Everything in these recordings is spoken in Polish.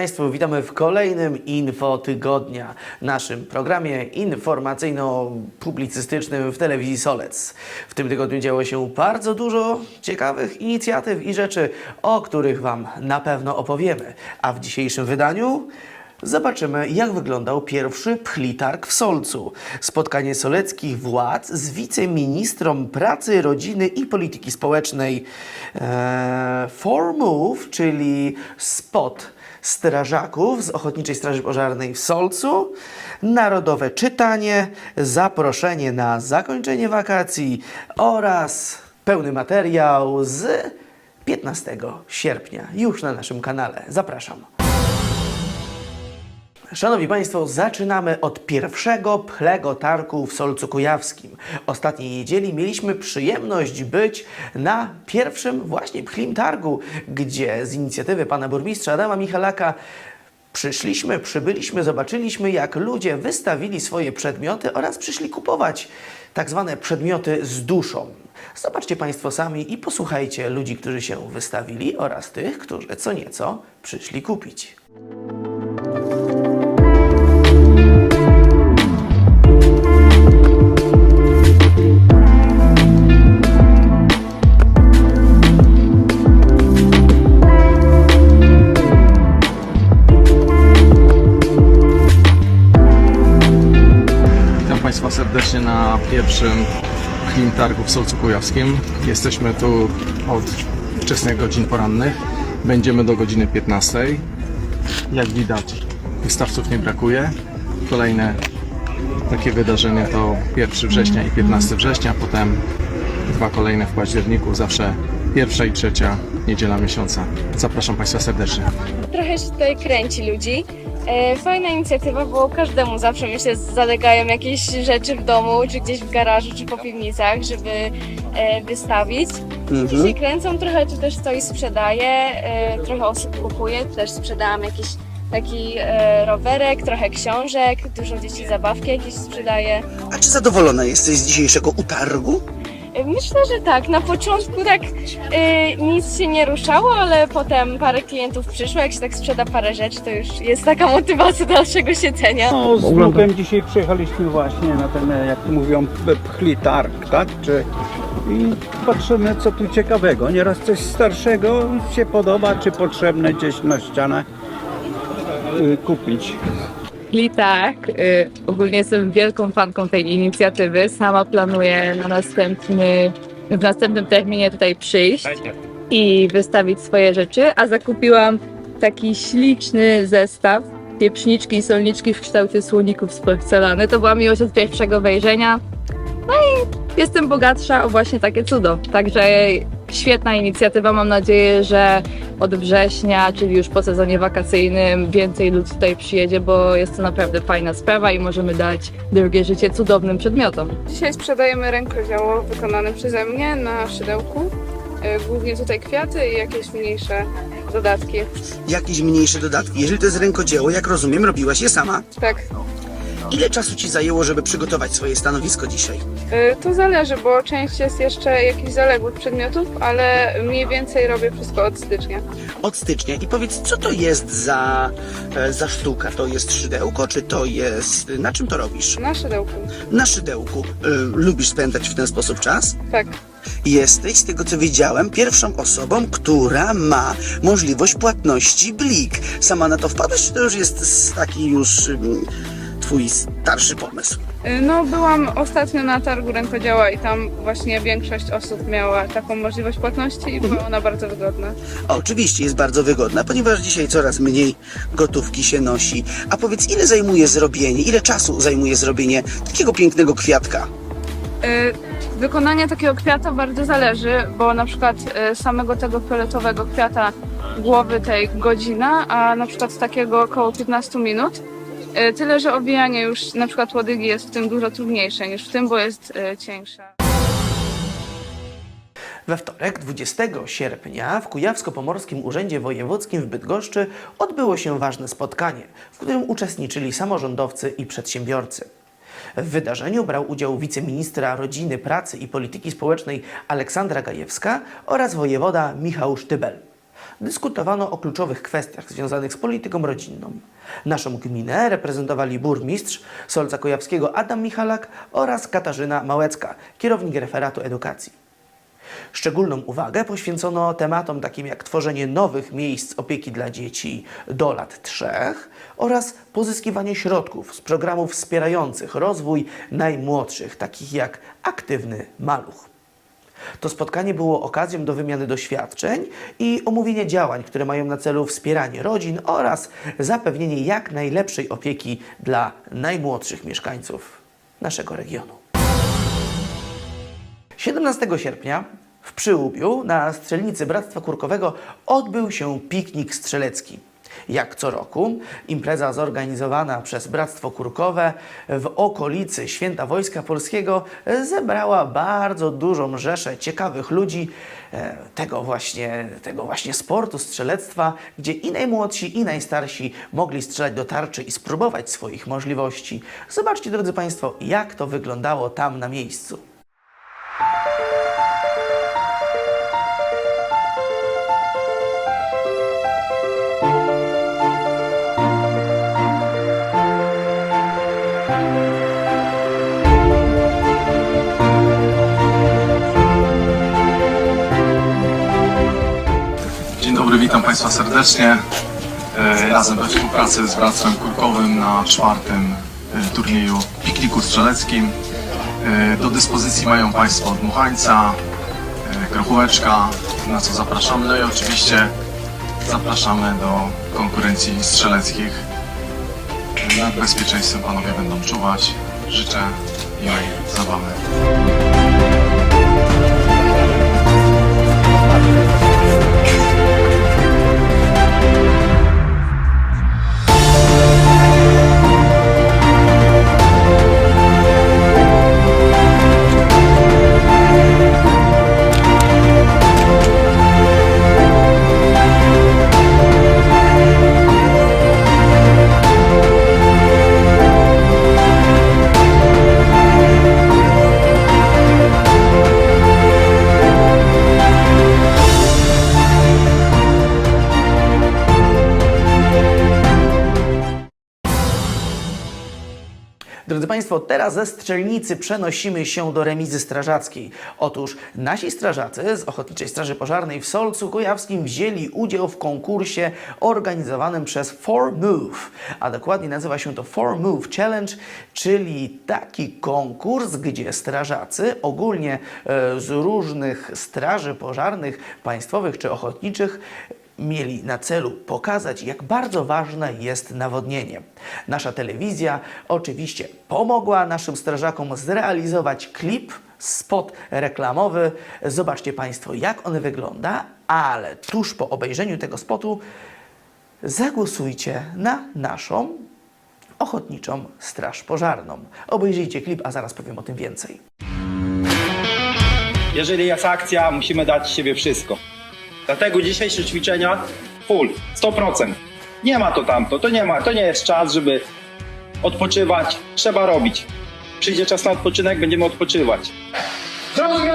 Państwu, witamy w kolejnym Info Tygodnia, naszym programie informacyjno-publicystycznym w telewizji Solec. W tym tygodniu działo się bardzo dużo ciekawych inicjatyw i rzeczy, o których Wam na pewno opowiemy. A w dzisiejszym wydaniu Zobaczymy, jak wyglądał pierwszy pchlitarg w Solcu. Spotkanie soleckich władz z wiceministrą pracy, rodziny i polityki społecznej. Eee, for Move, czyli spot strażaków z Ochotniczej Straży Pożarnej w Solcu. Narodowe czytanie, zaproszenie na zakończenie wakacji oraz pełny materiał z 15 sierpnia już na naszym kanale. Zapraszam. Szanowni Państwo, zaczynamy od pierwszego pchlego targu w Solcu Kujawskim. Ostatniej niedzieli mieliśmy przyjemność być na pierwszym właśnie pchlim targu, gdzie z inicjatywy pana burmistrza Adama Michalaka przyszliśmy, przybyliśmy, zobaczyliśmy jak ludzie wystawili swoje przedmioty oraz przyszli kupować tak zwane przedmioty z duszą. Zobaczcie Państwo sami i posłuchajcie ludzi, którzy się wystawili oraz tych, którzy co nieco przyszli kupić. Państwa serdecznie na pierwszym Clean Targu w Solcu Kujawskim. Jesteśmy tu od wczesnych godzin porannych. Będziemy do godziny 15. Jak widać, wystawców nie brakuje. Kolejne takie wydarzenie to 1 września i 15 września, potem dwa kolejne w październiku, zawsze pierwsza i trzecia niedziela miesiąca. Zapraszam Państwa serdecznie. trochę się tutaj kręci ludzi. E, Fajna inicjatywa, bo każdemu zawsze myślę zalegają jakieś rzeczy w domu, czy gdzieś w garażu, czy po piwnicach, żeby e, wystawić. Ci się kręcą trochę, tu też coś sprzedaje, e, trochę osób kupuje, też sprzedałam jakiś taki e, rowerek, trochę książek, dużo dzieci zabawki jakieś sprzedaje. A czy zadowolona jesteś z dzisiejszego utargu? Myślę, że tak. Na początku tak e, nic się nie ruszało, ale potem parę klientów przyszło. Jak się tak sprzeda parę rzeczy, to już jest taka motywacja do dalszego siedzenia. No, z wnukiem dzisiaj przyjechaliśmy właśnie na ten, jak mówią, pchli targ, tak? Czy, I patrzymy, co tu ciekawego. Nieraz coś starszego się podoba, czy potrzebne gdzieś na ścianę y, kupić. I tak, y, ogólnie jestem wielką fanką tej inicjatywy. Sama planuję na następny, w następnym terminie tutaj przyjść i wystawić swoje rzeczy, a zakupiłam taki śliczny zestaw pieprzniczki i solniczki w kształcie słoników z porcelany. To była miłość od pierwszego wejrzenia. No i jestem bogatsza o właśnie takie cudo. Także świetna inicjatywa. Mam nadzieję, że od września, czyli już po sezonie wakacyjnym, więcej ludzi tutaj przyjedzie, bo jest to naprawdę fajna sprawa i możemy dać drugie życie cudownym przedmiotom. Dzisiaj sprzedajemy rękodzieło wykonane przeze mnie na szydełku. E, Głównie tutaj kwiaty i jakieś mniejsze dodatki. Jakieś mniejsze dodatki. Jeżeli to jest rękodzieło, jak rozumiem, robiłaś je sama. Tak, Ile czasu ci zajęło, żeby przygotować swoje stanowisko dzisiaj? e, to zależy, bo część jest jeszcze jakichś zaległych przedmiotów, ale mniej więcej robię wszystko od stycznia. Od stycznia. I powiedz, co to jest za, e, za sztuka? To jest szydełko, czy to jest... Na czym to robisz? Na szydełku. Na szydełku. E, Lubisz spędzać w ten sposób czas? Tak, Jesteś, z tego co wiedziałem, pierwszą osobą, która ma możliwość płatności blik. Sama na to wpadłaś, czy to już jest s- taki już mm, twój starszy pomysł? E, no byłam ostatnio na targu rękodzieła i tam właśnie większość osób miała taką możliwość płatności i była ona bardzo wygodna. Oczywiście jest bardzo wygodna, ponieważ dzisiaj coraz mniej gotówki się nosi. A powiedz, ile zajmuje zrobienie, ile czasu zajmuje zrobienie takiego pięknego kwiatka? Y, Wykonanie takiego kwiata bardzo zależy, bo na przykład y, samego tego fioletowego kwiata głowy tej godzina, a na przykład takiego około 15 minut. Y, Tyle, że owijanie już na przykład łodygi jest w tym dużo trudniejsze niż w tym, bo jest y, cieńsze. We wtorek, 20 sierpnia, w Kujawsko-Pomorskim Urzędzie Wojewódzkim w Bydgoszczy odbyło się ważne spotkanie, w którym uczestniczyli samorządowcy i przedsiębiorcy. W wydarzeniu brał udział wiceministra rodziny, pracy i polityki społecznej Aleksandra Gajewska oraz wojewoda Michał Sztybel. Dyskutowano o kluczowych kwestiach związanych z polityką rodzinną. Naszą gminę reprezentowali burmistrz Solca Kujawskiego Adam Michalak oraz Katarzyna Małecka, kierownik referatu edukacji. Szczególną uwagę poświęcono tematom takim jak tworzenie nowych miejsc opieki dla dzieci do lat trzech oraz pozyskiwanie środków z programów wspierających rozwój najmłodszych, takich jak aktywny maluch. To spotkanie było okazją do wymiany doświadczeń i omówienia działań, które mają na celu wspieranie rodzin oraz zapewnienie jak najlepszej opieki dla najmłodszych mieszkańców naszego regionu. 17 sierpnia w Przyłubiu na strzelnicy Bractwa Kurkowego odbył się piknik strzelecki. Jak co roku, impreza zorganizowana przez Bractwo Kurkowe w okolicy Święta Wojska Polskiego zebrała bardzo dużą rzeszę ciekawych ludzi e, tego właśnie, tego właśnie sportu, strzelectwa, gdzie i najmłodsi, i najstarsi mogli strzelać do tarczy i spróbować swoich możliwości. Zobaczcie, drodzy Państwo, jak to wyglądało tam na miejscu. Witam Państwa serdecznie. E, Razem we współpracy z Bractwem Kurkowym na czwartym e, turnieju pikniku strzeleckim. E, Do dyspozycji mają Państwo dmuchańca, grochóweczka, na co zapraszamy. No i oczywiście zapraszamy do konkurencji strzeleckich. Nad bezpieczeństwem Panowie będą czuwać. Życzę miłej zabawy. Państwo, teraz ze strzelnicy przenosimy się do remizy strażackiej. Otóż nasi strażacy z Ochotniczej Straży Pożarnej w Solcu Kujawskim wzięli udział w konkursie organizowanym przez 4Move, a dokładnie nazywa się to 4Move Challenge, czyli taki konkurs, gdzie strażacy ogólnie e, z różnych straży pożarnych, państwowych czy ochotniczych mieli na celu pokazać, jak bardzo ważne jest nawodnienie. Nasza telewizja oczywiście pomogła naszym strażakom zrealizować klip, spot reklamowy. Zobaczcie Państwo, jak on wygląda, ale tuż po obejrzeniu tego spotu zagłosujcie na naszą ochotniczą straż pożarną. Obejrzyjcie klip, a zaraz powiem o tym więcej. Jeżeli jest akcja, musimy dać siebie wszystko. Dlatego dzisiejsze ćwiczenia full, 100%. Nie ma to tamto, to nie ma, to nie jest czas, żeby odpoczywać. Trzeba robić. Przyjdzie czas na odpoczynek, będziemy odpoczywać. Trzymaj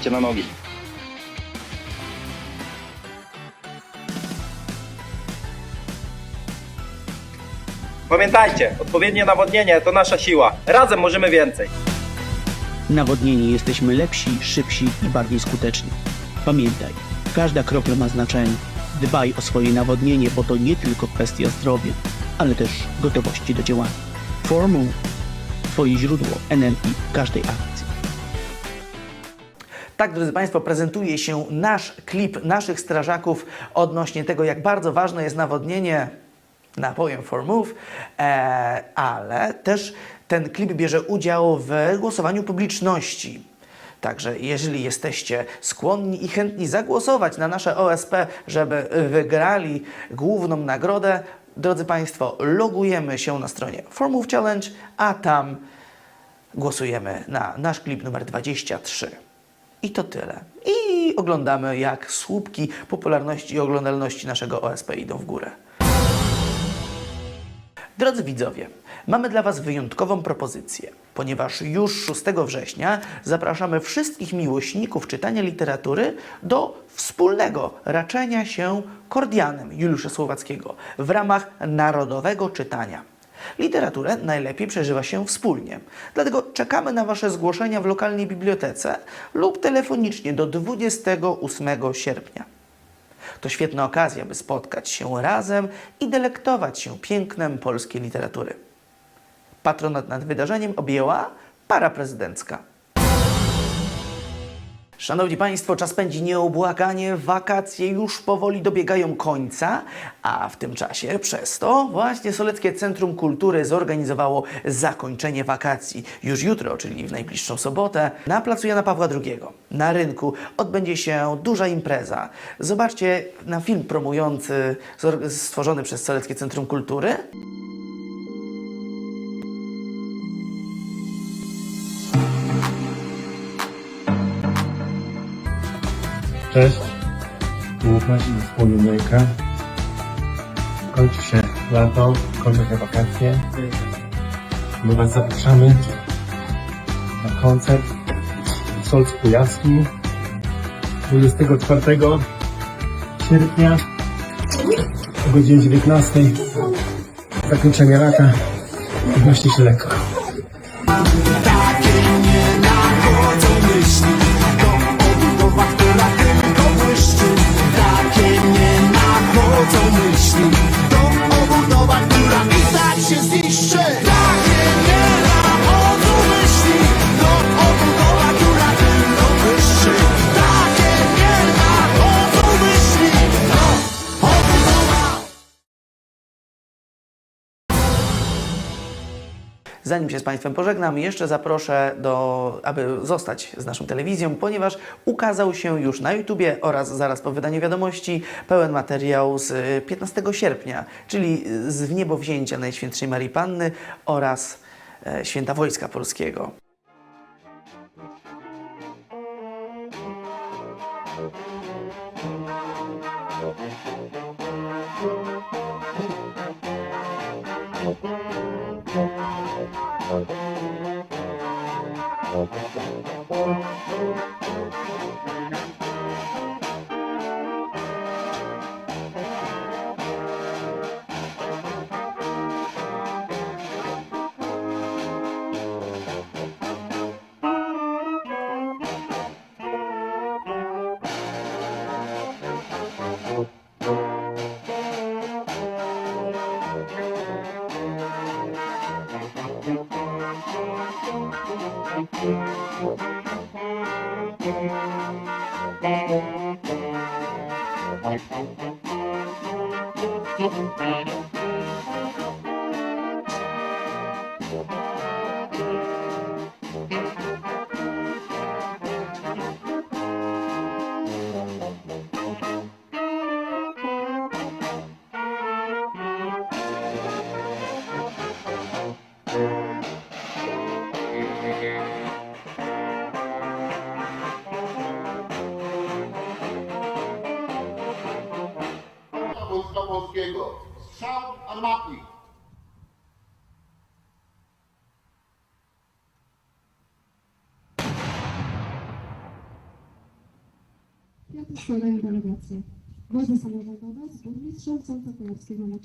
cię na nogi. Pamiętajcie, odpowiednie nawodnienie to nasza siła. Razem możemy więcej. Nawodnieni jesteśmy lepsi, szybsi i bardziej skuteczni. Pamiętaj, każda kropla ma znaczenie. Dbaj o swoje nawodnienie, bo to nie tylko kwestia zdrowia, ale też gotowości do działania. Formu Twoje źródło energii każdej akcji. Tak, drodzy Państwo, prezentuje się nasz klip naszych strażaków odnośnie tego, jak bardzo ważne jest nawodnienie napojem for Move, e, ale też ten klip bierze udział w głosowaniu publiczności. Także jeżeli jesteście skłonni i chętni zagłosować na nasze OSP, żeby wygrali główną nagrodę, drodzy Państwo, logujemy się na stronie For Move Challenge, a tam głosujemy na nasz klip numer 23. I to tyle. I oglądamy, jak słupki popularności i oglądalności naszego OSP idą w górę. Drodzy widzowie, mamy dla Was wyjątkową propozycję, ponieważ już 6 września zapraszamy wszystkich miłośników czytania literatury do wspólnego raczenia się Kordianem Juliusza Słowackiego w ramach narodowego czytania. Literaturę najlepiej przeżywa się wspólnie. Dlatego czekamy na Wasze zgłoszenia w lokalnej bibliotece lub telefonicznie do 28 sierpnia. To świetna okazja, by spotkać się razem i delektować się pięknem polskiej literatury. Patronat nad wydarzeniem objęła para prezydencka. Szanowni Państwo, czas pędzi nieubłaganie, wakacje już powoli dobiegają końca, a w tym czasie przez to właśnie Soleckie Centrum Kultury zorganizowało zakończenie wakacji. Już jutro, czyli w najbliższą sobotę, na placu Jana Pawła II, na rynku, odbędzie się duża impreza. Zobaczcie na film promujący, stworzony przez Soleckie Centrum Kultury. Cześć, Łukasz i wspólnika. Kończy się lato, kończą się wakacje. My Was zapraszamy na koncert w Solcu Kujawskim 24 sierpnia o godzinie 19 zakończenie i myśli się lekko. Zanim się z Państwem pożegnam, jeszcze zaproszę, do, aby zostać z naszą telewizją, ponieważ ukazał się już na YouTubie oraz zaraz po wydaniu wiadomości pełen materiał z y, 15 sierpnia, czyli z wniebowzięcia Najświętszej Marii Panny oraz e, Święta Wojska Polskiego. Strzał armatni. Kwiaty składają delegacje. Władze samorządowe z burmistrzem Sądu Kujawskiego na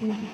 嗯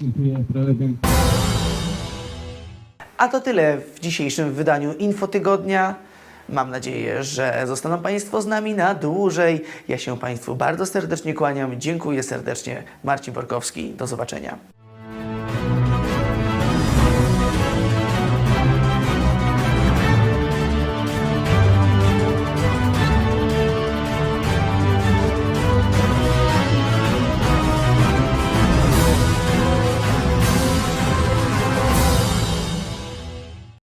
Dziękuję, prelegent. A to tyle w dzisiejszym wydaniu Infotygodnia. Mam nadzieję, że zostaną Państwo z nami na dłużej. Ja się Państwu bardzo serdecznie kłaniam. Dziękuję serdecznie. Marcin Borkowski. Do zobaczenia.